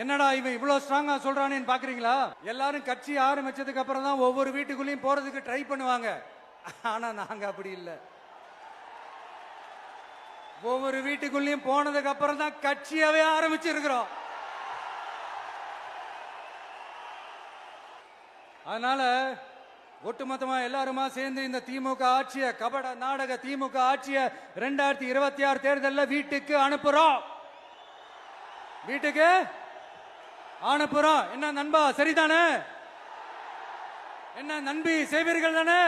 என்னடா இவன் இவ்வளவு ஸ்ட்ராங்கா சொல்றானேன்னு பாக்குறீங்களா? எல்லாரும் கட்சி ஆரம்பிச்சதுக்கு அப்புறம் தான் ஒவ்வொரு வீட்டுக்குள்ளேயும் போறதுக்கு ட்ரை பண்ணுவாங்க. ஆனா நாங்க அப்படி இல்லை. ஒவ்வொரு வீட்டுக்குள்ளேயும் போனதுக்கு அப்புறம் தான் கட்சியாவே ஆரம்பிச்சிருக்கிறோம். அதனால ஒட்டுமொத்தமா எல்லாருமா சேர்ந்து இந்த திமுக ஆட்சிய கபட நாடக திமுக ஆட்சிய ரெண்டாயிரத்தி இருபத்தி ஆறு தேர்தலில் வீட்டுக்கு அனுப்புறோம். வீட்டுக்கு அனுப்புறோம் என்ன நண்பா சரிதானே? என்ன நண்பி செய்வீர்கள் தானே?